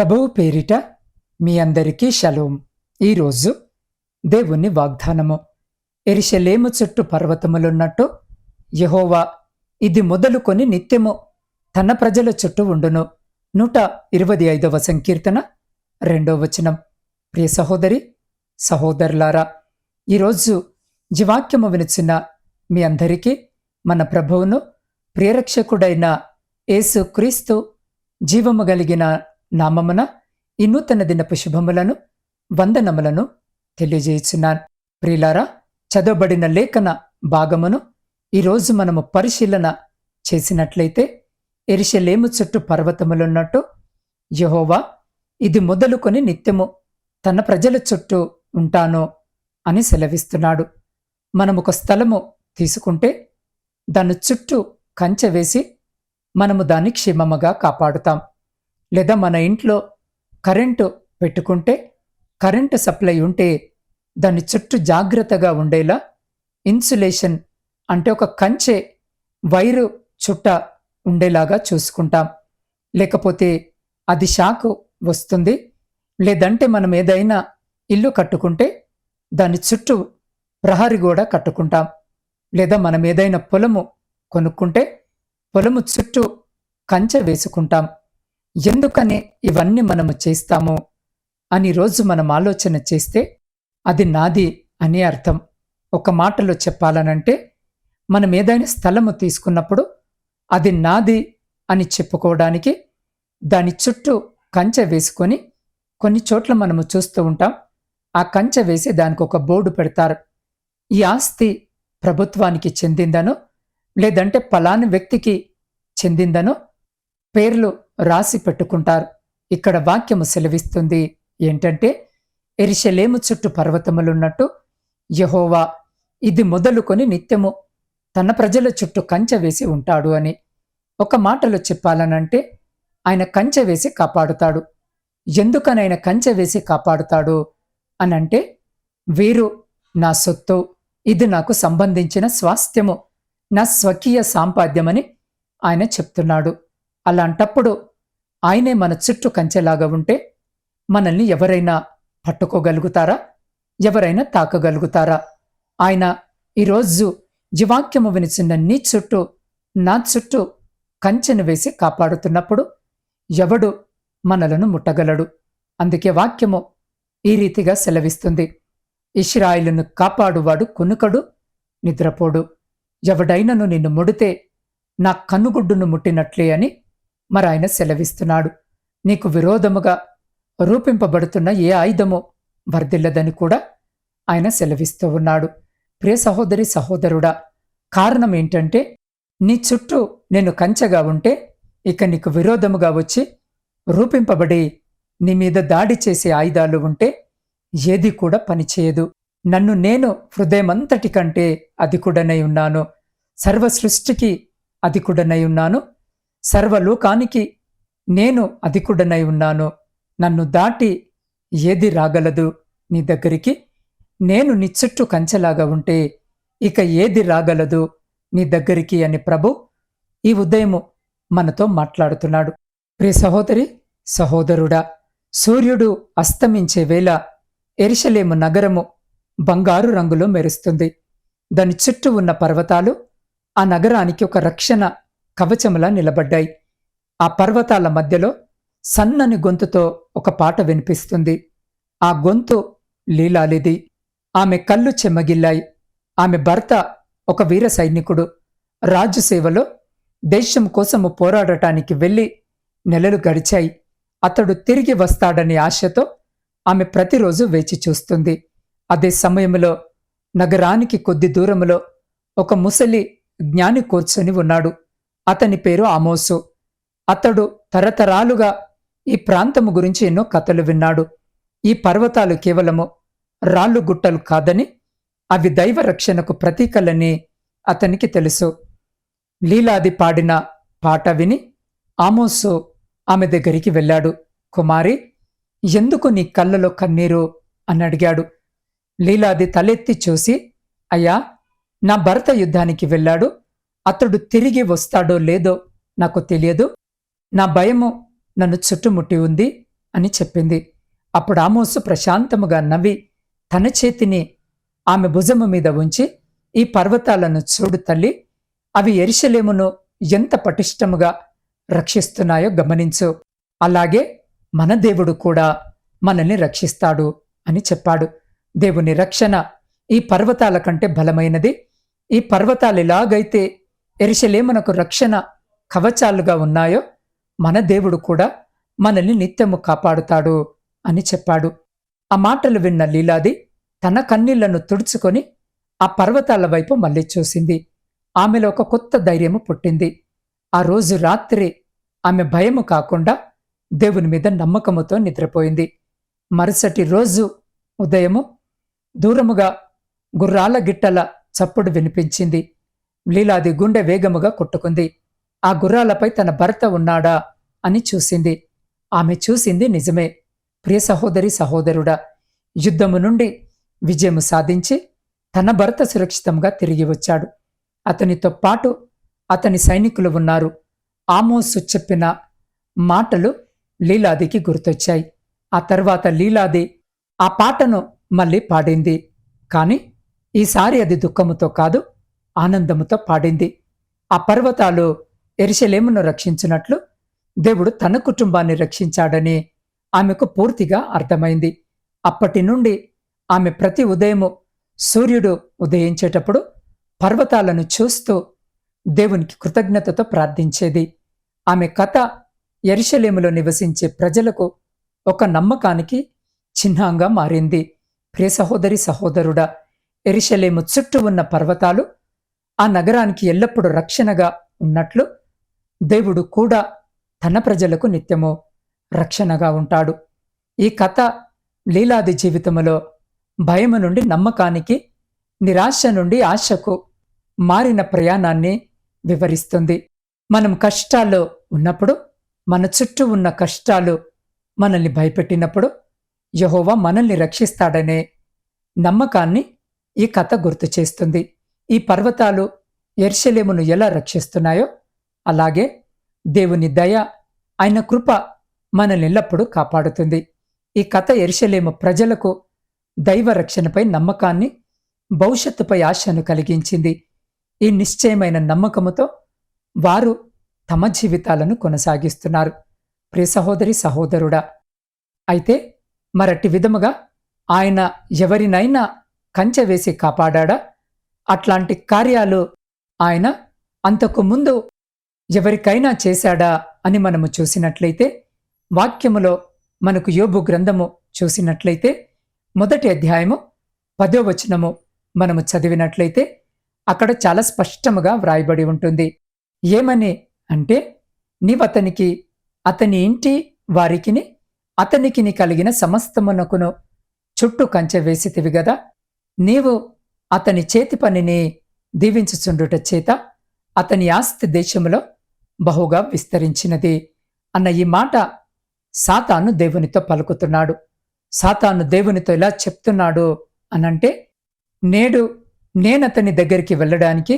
ప్రభువు పేరిట మీ అందరికీ షలోం. ఈరోజు దేవుని వాగ్దానము. ఎరిశలేము చుట్టూ పర్వతములున్నట్టు యహోవా ఇది మొదలుకొని నిత్యము తన ప్రజల చుట్టూ ఉండును. నూట ఇరవై ఐదవ సంకీర్తన రెండో వచనం. ప్రియ సహోదరి సహోదరులారా ఈరోజు జీవాక్యము వినిచిన మీ అందరికీ మన ప్రభువును ప్రియరక్షకుడైన యేసు క్రీస్తు జీవము కలిగిన నామమున ఈ నూతన దినపు శుభములను వందనములను తెలియజేయుచున్నాను. ప్రియులారా చదవబడిన లేఖన భాగమును ఈరోజు మనము పరిశీలన చేసినట్లయితే ఎరిశలేము చుట్టూ పర్వతములున్నట్టు యహోవా ఇది మొదలుకొని నిత్యము తన ప్రజల చుట్టూ ఉంటాను అని సెలవిస్తున్నాడు. మనం ఒక స్థలము తీసుకుంటే దాని చుట్టూ కంచె వేసి మనము దాన్ని క్షేమముగా కాపాడుతాం. లేదా మన ఇంట్లో కరెంటు పెట్టుకుంటే కరెంటు సప్లై ఉంటే దాని చుట్టూ జాగ్రత్తగా ఉండేలా ఇన్సులేషన్ అంటే ఒక కంచె వైరు చుట్ట ఉండేలాగా చూసుకుంటాం. లేకపోతే అది షాక్ వస్తుంది. లేదంటే మనం ఏదైనా ఇల్లు కట్టుకుంటే దాని చుట్టూ ప్రహరి గోడ కట్టుకుంటాం. లేదా మనం ఏదైనా పొలము కొనుక్కుంటే పొలము చుట్టూ కంచె వేసుకుంటాం. ఎందుకని ఇవన్నీ మనము చేస్తాము? అని రోజు మనం ఆలోచన చేస్తే అది నాది అని అర్థం. ఒక మాటలో చెప్పాలనంటే మనం ఏదైనా స్థలము తీసుకున్నప్పుడు అది నాది అని చెప్పుకోవడానికి దాని చుట్టూ కంచె వేసుకొని కొన్ని చోట్ల మనము చూస్తూ ఉంటాం. ఆ కంచె వేసి దానికి ఒక బోర్డు పెడతారు. ఈ ఆస్తి ప్రభుత్వానికి చెందిందనో లేదంటే పలాని వ్యక్తికి చెందిందనో పేర్లు రాసి పెట్టుకుంటారు. ఇక్కడ వాక్యము సెలవిస్తుంది ఏంటంటే ఎరిశలేము చుట్టూ పర్వతములున్నట్టు యహోవా ఇది మొదలుకొని నిత్యము తన ప్రజల చుట్టూ కంచె వేసి ఉంటాడు అని ఒక మాటలో చెప్పాలనంటే ఆయన కంచె వేసి కాపాడుతాడు. ఎందుకనైన కంచె వేసి కాపాడుతాడు అనంటే వీరు నా సొత్తు ఇది నాకు సంబంధించిన స్వాస్థ్యము నా స్వకీయ సాంపాద్యమని ఆయన చెప్తున్నాడు. అలాంటప్పుడు ఆయనే మన చుట్టూ కంచెలాగా ఉంటే మనల్ని ఎవరైనా పట్టుకోగలుగుతారా? ఎవరైనా తాకగలుగుతారా? ఆయన ఈరోజు జీవాక్యము వినిచిన నీ చుట్టూ నా చుట్టూ కంచెను వేసి కాపాడుతున్నప్పుడు ఎవడు మనలను ముట్టగలడు? అందుకే వాక్యము ఈ రీతిగా సెలవిస్తుంది. ఇష్రాయిలను కాపాడువాడు కొనుకడు నిద్రపోడు. ఎవడైనను నిన్ను ముడితే నా కన్నుగుడ్డును ముట్టినట్లే అని మరాయన సెలవిస్తున్నాడు. నీకు విరోధముగా రూపింపబడుతున్న ఏ ఆయుధము వర్ధిల్లదని కూడా ఆయన సెలవిస్తూ ఉన్నాడు. ప్రియ సహోదరి సహోదరుడా కారణం ఏంటంటే నీ చుట్టూ నేను కంచెగా ఉంటే ఇక నీకు విరోధముగా వచ్చి రూపింపబడి నీ మీద దాడి చేసే ఆయుధాలు ఉంటే ఏది కూడా పనిచేయదు. నన్ను నేను హృదయమంతటి కంటే అధికుడనై ఉన్నాను. సర్వ సృష్టికి అధికుడనై ఉన్నాను. సర్వలోకానికి నేను అధికుడనై ఉన్నాను. నన్ను దాటి ఏది రాగలదు? నీ దగ్గరికి నేను నీ చుట్టూ కంచెలాగా ఉంటే ఇక ఏది రాగలదు? నీ దగ్గరికి అని ప్రభు ఈ ఉదయము మనతో మాట్లాడుతున్నాడు. ప్రియ సహోదరి సహోదరుడా సూర్యుడు అస్తమించే వేళ ఎరిశలేము నగరము బంగారు రంగులో మెరుస్తుంది. దాని చుట్టూ ఉన్న పర్వతాలు ఆ నగరానికి ఒక రక్షణ కవచములా నిలబడ్డాయి. ఆ పర్వతాల మధ్యలో సన్నని గొంతుతో ఒక పాట వినిపిస్తుంది. ఆ గొంతు లీలాలిది. ఆమె కళ్ళు చెమ్మగిల్లాయి ఆమె భర్త ఒక వీర సైనికుడు. రాజు సేవలో దేశం కోసము పోరాడటానికి వెళ్ళి నెలలు గడిచాయి. అతడు తిరిగి వస్తాడనే ఆశతో ఆమె ప్రతిరోజు వేచి చూస్తుంది. అదే సమయంలో నగరానికి కొద్ది దూరములో ఒక ముసలి జ్ఞాని కూర్చొని ఉన్నాడు. అతని పేరు ఆమోసు. అతడు తరతరాలుగా ఈ ప్రాంతము గురించి ఎన్నో కథలు విన్నాడు. ఈ పర్వతాలు కేవలము రాళ్ళు గుట్టలు కాదని అవి దైవ రక్షణకు ప్రతీకలని అతనికి తెలుసు. లీలాది పాడిన పాట విని ఆమోసు ఆమె దగ్గరికి వెళ్ళాడు. కుమారి ఎందుకు నీ కళ్ళలో కన్నీరు? అని అడిగాడు. లీలాది తలెత్తి చూసి అయ్యా నా భర్త యుద్ధానికి వెళ్ళాడు. అతడు తిరిగి వస్తాడో లేదో నాకు తెలియదు. నా భయము నన్ను చుట్టుముట్టి ఉంది అని చెప్పింది. అప్పుడు ఆమోసు ప్రశాంతముగా నవ్వి తన చేతిని ఆమె భుజము మీద ఉంచి ఈ పర్వతాలను చూడు తల్లి అవి ఎరిశలేమును ఎంత పటిష్టముగా రక్షిస్తున్నాయో గమనించు. అలాగే మన దేవుడు కూడా మనల్ని రక్షిస్తాడు అని చెప్పాడు. దేవుని రక్షణ ఈ పర్వతాల కంటే బలమైనది. ఈ పర్వతాలు ఎలాగైతే ఎరిశలేమునకు రక్షణ కవచాలుగా ఉన్నాయో మన దేవుడు కూడా మనల్ని నిత్యము కాపాడుతాడు అని చెప్పాడు. ఆ మాటలు విన్న లీలాది తన కన్నీళ్ళను తుడుచుకొని ఆ పర్వతాల వైపు మళ్ళీ చూసింది. ఆమెలో ఒక కొత్త ధైర్యము పుట్టింది. ఆ రోజు రాత్రి ఆమె భయము కాకుండా దేవుని మీద నమ్మకముతో నిద్రపోయింది. మరుసటి రోజు ఉదయము దూరముగా గుర్రాల గిట్టల చప్పుడు వినిపించింది. లీలాది గుండె వేగముగా కొట్టుకుంది. ఆ గుర్రాలపై తన భర్త ఉన్నాడా? అని చూసింది. ఆమె చూసింది నిజమే. ప్రియ సహోదరి సహోదరుడా యుద్ధము నుండి విజయము సాధించి తన భర్త సురక్షితంగా తిరిగి వచ్చాడు. అతనితో పాటు అతని సైనికులు ఉన్నారు. ఆమోసు చెప్పిన మాటలు లీలాదికి గుర్తొచ్చాయి. ఆ తర్వాత లీలాది ఆ పాటను మళ్ళీ పాడింది. కాని ఈసారి అది దుఃఖముతో కాదు ఆనందముతో పాడింది. ఆ పర్వతాలు ఎరిశలేమును రక్షించినట్లు దేవుడు తన కుటుంబాన్ని రక్షించాడని ఆమెకు పూర్తిగా అర్థమైంది. అప్పటి నుండి ఆమె ప్రతి ఉదయము సూర్యుడు ఉదయించేటప్పుడు పర్వతాలను చూస్తూ దేవునికి కృతజ్ఞతతో ప్రార్థించేది. ఆమె కథ ఎరిశలేములో నివసించే ప్రజలకు ఒక నమ్మకానికి చిహ్నంగా మారింది. ప్రియ సహోదరి సహోదరుడా ఎరిశలేము చుట్టూ ఉన్న పర్వతాలు ఆ నగరానికి ఎల్లప్పుడూ రక్షణగా ఉన్నట్లు దేవుడు కూడా తన ప్రజలకు నిత్యము రక్షణగా ఉంటాడు. ఈ కథ లీలాది జీవితములో భయము నుండి నమ్మకానికి నిరాశ నుండి ఆశకు మారిన ప్రయాణాన్ని వివరిస్తుంది. మనం కష్టాల్లో ఉన్నప్పుడు మన చుట్టూ ఉన్న కష్టాలు మనల్ని భయపెట్టినప్పుడు యహోవా మనల్ని రక్షిస్తాడనే నమ్మకాన్ని ఈ కథ గుర్తు చేస్తుంది. ఈ పర్వతాలు ఎర్షలేమును ఎలా రక్షిస్తున్నాయో అలాగే దేవుని దయ ఆయన కృప మనల్ని ఎల్లప్పుడూ కాపాడుతుంది. ఈ కథ ఎర్షలేము ప్రజలకు దైవ రక్షణపై నమ్మకాన్ని భవిష్యత్తుపై ఆశను కలిగించింది. ఈ నిశ్చయమైన నమ్మకముతో వారు తమ జీవితాలను కొనసాగిస్తున్నారు. ప్రియ సహోదరి సహోదరుడా అయితే మరట్టి విధముగా ఆయన ఎవరినైనా కంచె వేసి కాపాడా అట్లాంటి కార్యాలు ఆయన అంతకు ముందు ఎవరికైనా చేశాడా అని మనము చూసినట్లయితే వాక్యములో మనకు యోబు గ్రంథము చూసినట్లయితే మొదటి అధ్యాయము పదో వచనము మనము చదివినట్లయితే అక్కడ చాలా స్పష్టముగా వ్రాయబడి ఉంటుంది. ఏమని అంటే నీవతనికి అతని ఇంటి వారికిని అతనికిని కలిగిన సమస్తమునకును చుట్టూ కంచె వేసితివి గదా నీవు అతని చేతి పనిని దీవించుచుండుట చేత అతని ఆస్తి దేశంలో బహుగా విస్తరించినది అన్న ఈ మాట సాతాను దేవునితో పలుకుతున్నాడు. సాతాను దేవునితో ఇలా చెప్తున్నాడు అనంటే నేడు నేనతని దగ్గరికి వెళ్ళడానికి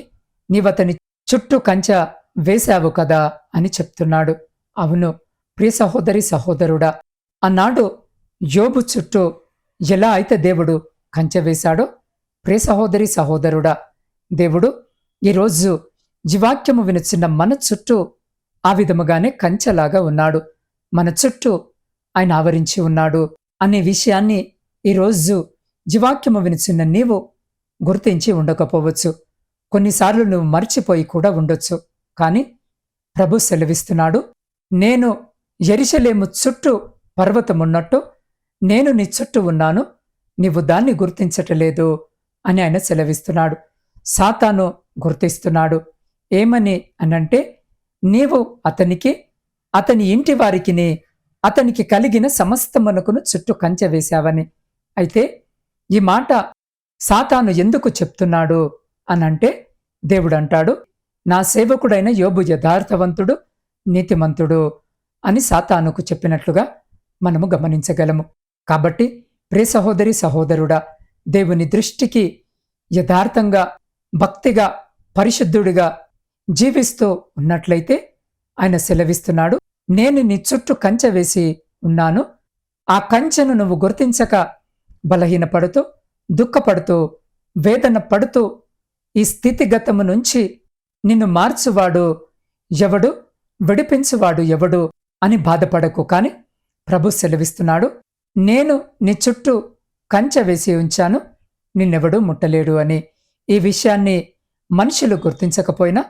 నీవతని చుట్టూ కంచ వేశావు కదా అని చెప్తున్నాడు. అవును ప్రియ సహోదరి సహోదరుడా అన్నాడు యోబు చుట్టూ ఎలా అయితే దేవుడు కంచె వేశాడో ప్రే సహోదరి సహోదరుడా దేవుడు ఈరోజు జీవాక్యము వినుచున్న మన చుట్టూ ఆ విధముగానే కంచెలాగా ఉన్నాడు. మన చుట్టూ ఆయన ఆవరించి ఉన్నాడు అనే విషయాన్ని ఈరోజు జీవాక్యము వినుచున్న నీవు గుర్తించి ఉండకపోవచ్చు. కొన్నిసార్లు నువ్వు మర్చిపోయి కూడా ఉండొచ్చు. కానీ ప్రభు సెలవిస్తున్నాడు నేను ఎరిశలేము చుట్టూ పర్వతమున్నట్టు నేను నీ చుట్టూ ఉన్నాను నీవు దాన్ని గుర్తించటలేదు. అని ఆయన సెలవిస్తున్నాడు. సాతాను గుర్తిస్తున్నాడు. ఏమని అనంటే నీవు అతనికి అతని ఇంటి వారికిని అతనికి కలిగిన సమస్తమునకును చుట్టూ కంచె వేశావని. అయితే ఈ మాట సాతాను ఎందుకు చెప్తున్నాడు అనంటే దేవుడు అంటాడు నా సేవకుడైన యోబు యథార్థవంతుడు నీతిమంతుడు అని సాతానుకు చెప్పినట్లుగా మనము గమనించగలము. కాబట్టి ప్రే సహోదరి సహోదరుడా దేవుని దృష్టికి యథార్థంగా భక్తిగా పరిశుద్ధుడిగా జీవిస్తూ ఉన్నట్లయితే ఆయన సెలవిస్తున్నాడు. నేను నీ చుట్టూ కంచె వేసి ఉన్నాను. ఆ కంచెను నువ్వు గుర్తించక బలహీనపడుతూ దుఃఖపడుతూ వేదన పడుతూ ఈ స్థితిగతము నుంచి నిన్ను మార్చువాడు ఎవడు? విడిపించువాడు ఎవడు? అని బాధపడకు కాని ప్రభు సెలవిస్తున్నాడు. నేను నీ చుట్టూ కంచె వేసి ఉంచాను. నిన్నెవడూ ముట్టలేడు అని. ఈ విషయాన్ని మనుషులు గుర్తించకపోయినా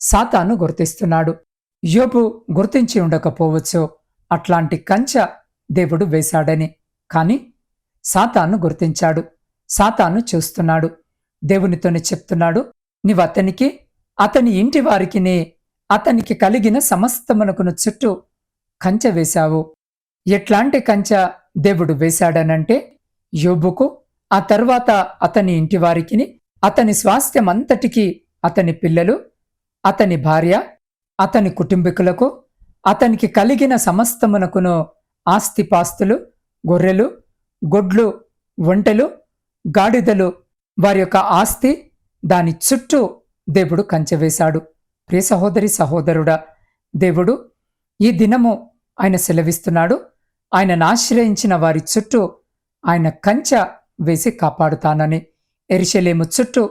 సాతాను గుర్తిస్తున్నాడు. యోబు గుర్తించి ఉండకపోవచ్చు. అట్లాంటి కంచె దేవుడు వేశాడని. కాని సాతాను గుర్తించాడు. సాతాను చూస్తున్నాడు. దేవునితోనే చెప్తున్నాడు. నీవు అతనికి అతని ఇంటి వారికిని అతనికి కలిగిన సమస్తమునకును చుట్టూ కంచె వేశావు. ఎట్లాంటి కంచె దేవుడు వేశాడనంటే యోబుకు ఆ తర్వాత అతని ఇంటివారికిని అతని స్వాస్థ్యమంతటికీ అతని పిల్లలు అతని భార్య అతని కుటుంబీకులకు అతనికి కలిగిన సమస్తమునకును ఆస్తిపాస్తులు గొర్రెలు గొడ్లు ఒంటెలు గాడిదలు వారి యొక్క ఆస్తి దాని చుట్టూ దేవుడు కంచెవేశాడు. ప్రియ సహోదరి సహోదరుడా దేవుడు ఈ దినము ఆయన సెలవిస్తున్నాడు. ఆయనను ఆశ్రయించిన వారి చుట్టూ ఆయన కంచె వేసి కాపాడుతానని. ఎరిశలేము చుట్టూ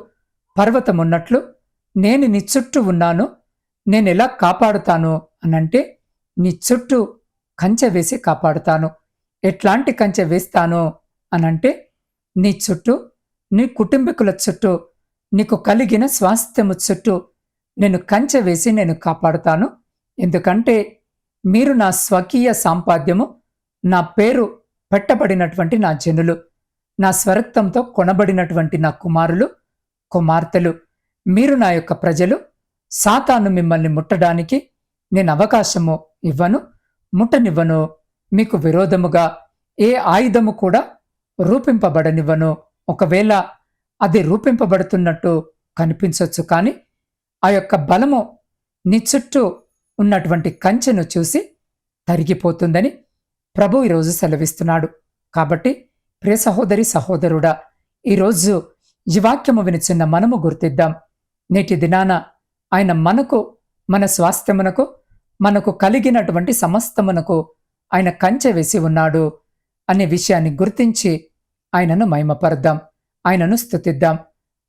పర్వతమున్నట్లు నేను నీ చుట్టూ ఉన్నాను నేను ఎలా కాపాడుతాను అనంటే నీ చుట్టూ కంచె వేసి కాపాడుతాను. ఎట్లాంటి కంచె వేస్తాను అనంటే నీ చుట్టూ నీ కుటుంబీకుల చుట్టూ నీకు కలిగిన స్వాస్థ్యము చుట్టూ నేను కంచె వేసి నేను కాపాడుతాను. ఎందుకంటే మీరు నా స్వకీయ సాంపాద్యము నా పేరు పెట్టబడినటువంటి నా జనులు నా స్వరక్తంతో కొనబడినటువంటి నా కుమారులు కుమార్తెలు. మీరు నా యొక్క ప్రజలు సాతాను మిమ్మల్ని ముట్టడానికి నేను అవకాశము ఇవ్వను ముట్టనివ్వను. మీకు విరోధముగా ఏ ఆయుధము కూడా రూపింపబడనివ్వను. ఒకవేళ అది రూపింపబడుతున్నట్టు కనిపించవచ్చు కానీ ఆ యొక్క బలము నీ చుట్టూ ఉన్నటువంటి కంచెను చూసి తరిగిపోతుందని ప్రభు ఈరోజు సెలవిస్తున్నాడు. కాబట్టి ప్రియ సహోదరి సహోదరుడా ఈరోజు ఈ వాక్యము వినిచిన్న మనము గుర్తిద్దాం. నేటి దినాన ఆయన మనకు మన స్వాస్థ్యమునకు మనకు కలిగినటువంటి సమస్తమునకు ఆయన కంచె వేసి ఉన్నాడు అనే విషయాన్ని గుర్తించి ఆయనను మహిమపరద్దాం. ఆయనను స్థుతిద్దాం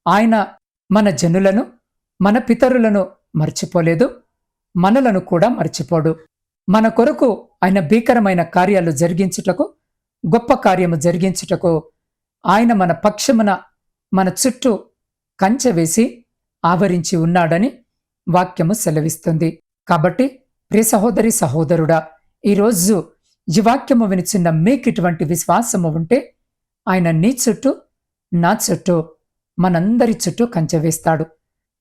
ఆయన మన జనులను మన పితరులను మర్చిపోలేదు మనలను కూడా మర్చిపోడు. మన కొరకు ఆయన భీకరమైన కార్యాలు జరిగించుటకు గొప్ప కార్యము జరిగించుటకు ఆయన మన పక్షమున మన చుట్టూ కంచె వేసి ఆవరించి ఉన్నాడని వాక్యము సెలవిస్తుంది. కాబట్టి ప్రియ సహోదరి సహోదరుడా ఈరోజు ఈ వాక్యము వినిచిన్న మీకు ఇటువంటి విశ్వాసము ఉంటే ఆయన నీ చుట్టూ నా చుట్టూ మనందరి చుట్టూ కంచె వేస్తాడు.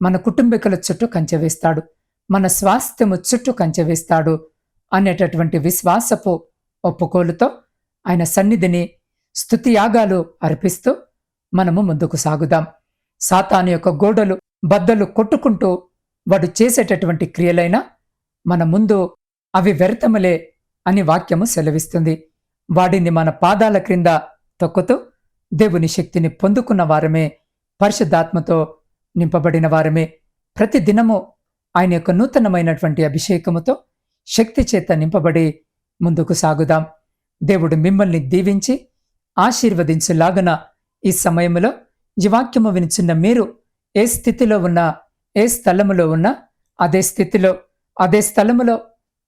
మన కుటుంబీకుల చుట్టూ కంచె వేస్తాడు. మన స్వాస్థ్యము చుట్టూ కంచె వేస్తాడు. అనేటటువంటి విశ్వాసపు ఒప్పుకోలుతో ఆయన సన్నిధిని స్థుతియాగాలు అర్పిస్తూ మనము ముందుకు సాగుదాం. సాతాను యొక్క గోడలు బద్దలు కొట్టుకుంటూ వాడు చేసేటటువంటి క్రియలైనా మన ముందు అవి వ్యర్థములే అని వాక్యము సెలవిస్తుంది. వాడిని మన పాదాల క్రింద తొక్కుతూ దేవుని శక్తిని పొందుకున్న వారమే పరిశుద్ధాత్మతో నింపబడిన వారమే. ప్రతి దినము ఆయన యొక్క నూతనమైనటువంటి అభిషేకముతో శక్తి చేత నింపబడి ముందుకు సాగుదాం. దేవుడు మిమ్మల్ని దీవించి ఆశీర్వదించులాగన ఈ సమయంలో ఈ వాక్యము వినిచున్న మీరు ఏ స్థితిలో ఉన్నా ఏ స్థలములో ఉన్నా అదే స్థితిలో అదే స్థలములో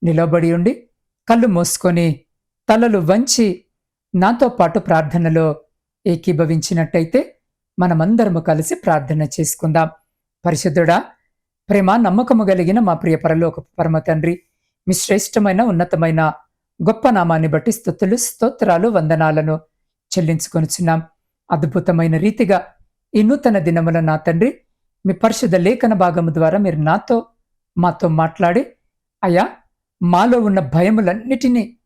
నిలబడి ఉండి కళ్ళు మూసుకొని తలలు వంచి నాతో పాటు ప్రార్థనలో ఏకీభవించినట్టయితే మనమందరము కలిసి ప్రార్థన చేసుకుందాం. పరిశుద్ధుడా ప్రేమ నమ్మకము కలిగిన మా ప్రియ పరలోక పరమ తండ్రి మీ శ్రేష్టమైన ఉన్నతమైన గొప్ప నామాన్ని బట్టి స్థుతులు స్తోత్రాలు వందనాలను చెల్లించుకొనిచున్నాం. అద్భుతమైన రీతిగా ఈ నూతన దినముల నా తండ్రి మీ పరిశుద్ధ లేఖన భాగము ద్వారా మీరు నాతో మాతో మాట్లాడి అయ్యా మాలో ఉన్న భయములన్నిటినీ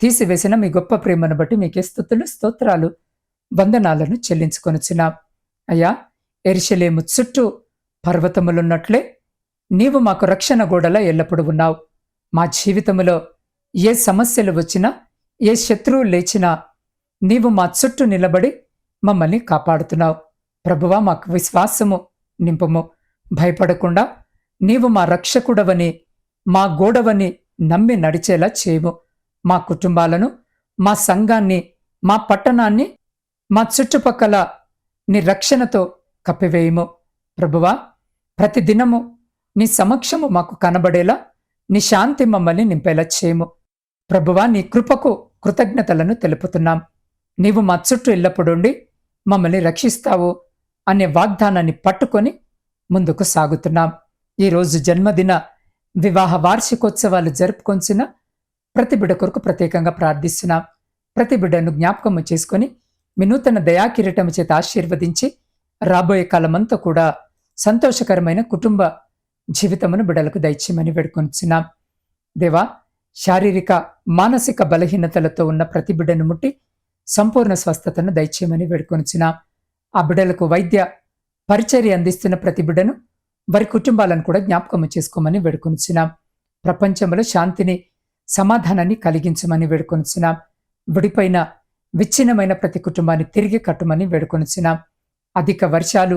తీసివేసిన మీ గొప్ప ప్రేమను బట్టి మీకే స్థుతులు స్తోత్రాలు వందనాలను చెల్లించుకొనిచున్నాం. అయ్యా ఎరిశలేము చుట్టూ పర్వతములున్నట్లే నీవు మాకు రక్షణ గోడల ఎల్లప్పుడూ ఉన్నావు. మా జీవితములో ఏ సమస్యలు వచ్చినా ఏ శత్రువు లేచినా నీవు మా చుట్టూ నిలబడి మమ్మల్ని కాపాడుతున్నావు. ప్రభువా మాకు విశ్వాసము నింపము. భయపడకుండా నీవు మా రక్షకుడవని మా గోడవని నమ్మి నడిచేలా చేయము. మా కుటుంబాలను మా సంఘాన్ని మా పట్టణాన్ని మా చుట్టుపక్కల నీ రక్షణతో కప్పివేయము. ప్రభువా ప్రతిదినము నీ సమక్షము మాకు కనబడేలా నీ శాంతి మమ్మల్ని నింపేలా చేయము ప్రభువా నీ కృపకు కృతజ్ఞతలను తెలుపుతున్నాం. నీవు మా చుట్టూ ఎల్లప్పుడుండి మమ్మల్ని రక్షిస్తావు అనే వాగ్దానాన్ని పట్టుకొని ముందుకు సాగుతున్నాం. ఈరోజు జన్మదిన వివాహ వార్షికోత్సవాలు జరుపుకొంచిన ప్రతి బిడ్డ కొరకు ప్రత్యేకంగా ప్రార్థిస్తున్నాం. ప్రతి బిడ్డను జ్ఞాపకము చేసుకొని మీ నూతన దయాకిరీటము చేత ఆశీర్వదించి రాబోయే కాలమంతా కూడా సంతోషకరమైన కుటుంబ జీవితమును బిడ్డలకు దయచేయమని వేడుకొనిచున్నాం దేవా శారీరక మానసిక బలహీనతలతో ఉన్న ప్రతి బిడ్డను ముట్టి సంపూర్ణ స్వస్థతను దయచేయమని వేడుకొనిచున్నాం ఆ బిడ్డలకు వైద్య పరిచర్య అందిస్తున్న ప్రతి బిడ్డను వారి కుటుంబాలను కూడా జ్ఞాపకము చేసుకోమని వేడుకొనిచున్నాం ప్రపంచంలో శాంతిని సమాధానాన్ని కలిగించమని వేడుకొనిచున్నాం విడిపోయిన విచ్ఛిన్నమైన ప్రతి కుటుంబాన్ని తిరిగి కట్టమని వేడుకొనిచున్నాం అధిక వర్షాలు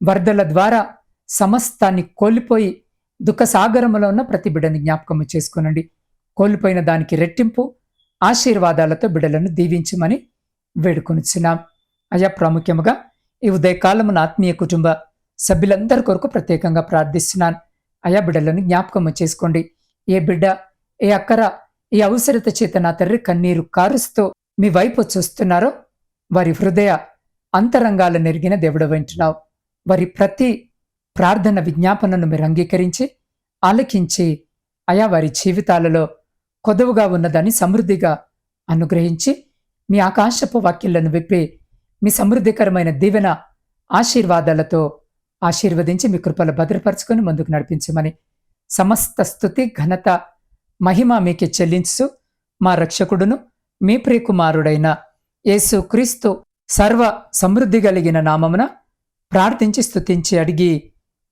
వరదల ద్వారా సమస్తాన్ని కోల్పోయి దుఃఖసాగరములో ఉన్న ప్రతి బిడ్డని జ్ఞాపకము చేసుకునండి. కోల్పోయిన దానికి రెట్టింపు ఆశీర్వాదాలతో బిడ్డలను దీవించమని వేడుకొనిచ్చున్నాం అయా ప్రాముఖ్యముగా ఈ ఉదయకాలమున ఆత్మీయ కుటుంబ సభ్యులందరి కొరకు ప్రత్యేకంగా ప్రార్థిస్తున్నాను. అయా బిడ్డలను జ్ఞాపకము చేసుకోండి. ఏ బిడ్డ ఏ అక్కర ఈ అవసరత చేత నా తండ్రి కన్నీరు కారుస్తూ మీ వైపు చూస్తున్నారో వారి హృదయ అంతరంగాల నెరిగిన దేవుడు వింటున్నావు. వారి ప్రతి ప్రార్థన విజ్ఞాపనను మీరు అంగీకరించి ఆలకించి అయా వారి జీవితాలలో కొదవుగా ఉన్నదని సమృద్ధిగా అనుగ్రహించి మీ ఆకాశపు వాక్యలను విప్పి మీ సమృద్ధికరమైన దీవెన ఆశీర్వాదాలతో ఆశీర్వదించి మీ కృపలు భద్రపరచుకొని ముందుకు నడిపించమని సమస్త స్థుతి ఘనత మహిమ మీకే చెల్లించు మా రక్షకుడును మీ ప్రియకుమారుడైన యేసు క్రీస్తు సర్వ సమృద్ధి కలిగిన నామమున ప్రార్థించి స్థుతించి అడిగి